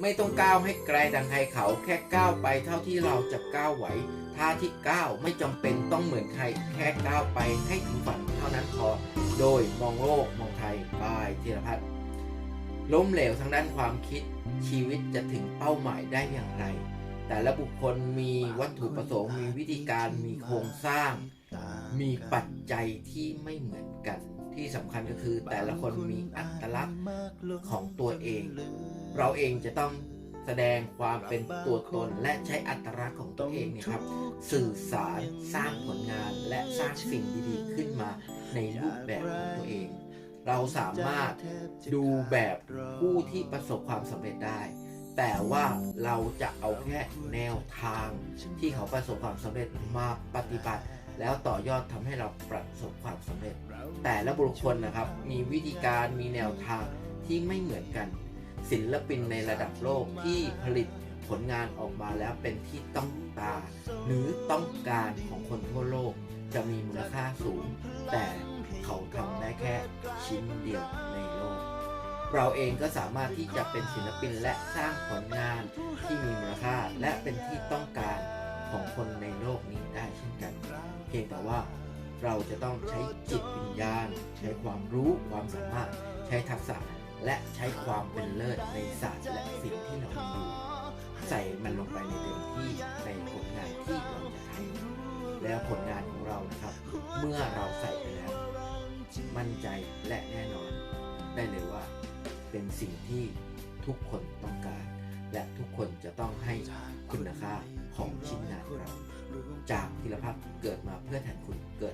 ไม่ต้องก้าวให้ไกลดังใครเขาแค่ก้าวไปเท่าที่เราจะก้าวไหวท่าที่ก้าวไม่จำเป็นต้องเหมือนใคร แค่ก้าวไปให้ถึงฝันเท่านั้นพอ โดยมองโลกมองไทยบายธีรพัฒน์ล้มเหลวทางด้านความคิดชีวิตจะถึงเป้าหมายได้อย่างไร แต่ละบุคคลมีวัตถุประสงค์มีวิธีการมีโครงสร้าง มีปัจจัยที่ไม่เหมือนกัน ที่สำคัญก็คือแต่ละคนมีอัตลักษณ์ของตัวเอง เราเองจะต้องแสดงความเป็นตัวตนและใช้อัตลักษณ์ของตัวเองเนะครับ สื่อสารสร้างผลงานและสร้างสิ่งดีๆ ขึ้นมาในรูปแบบของตัวเอง เราสามารถดูแบบผู้ที่ประสบความสำเร็จได้ แต่ว่าเราจะเอาแค่แนวทางที่เขาประสบความสำเร็จมาปฏิบัติแล้วต่อยอดทำให้เราประสบความสำเร็จ แต่ละบุคคลนะครับ มีวิธีการมีแนวทางที่ไม่เหมือนกัน ศิลปินในระดับโลกที่ผลิตผลงานออกมาแล้วเป็นที่ต้องตา หรือต้องการของคนทั่วโลกจะมีมูลค่าสูง แต่เขาทำได้แค่ชิ้นเดียวในโลก เราเองก็สามารถที่จะเป็นศิลปินและสร้างผลงานที่มีมูลค่าและเป็นที่ต้องการของคนในโลกนี้ได้เช่นกัน เพียงแต่ว่าเราจะต้องใช้จิตวิญญาณ ใช้ความรู้ความสามารถใช้ทักษะ และใช้ความเป็นเลิศในศาสตร์และสิ่งที่เรามีใส่มันลงไปในเต็มที่ในผลงานที่เราจะทำแล้วผลงานของเรานะครับ เมื่อเราใส่ไปแล้ว มั่นใจและแน่นอน ได้เลยว่า เป็นสิ่งที่ทุกคนต้องการ และทุกคนจะต้องให้คุณค่าของชิ้นงานเรา จากธีรพัฒน์เกิดมาเพื่อแทนคุณเกิด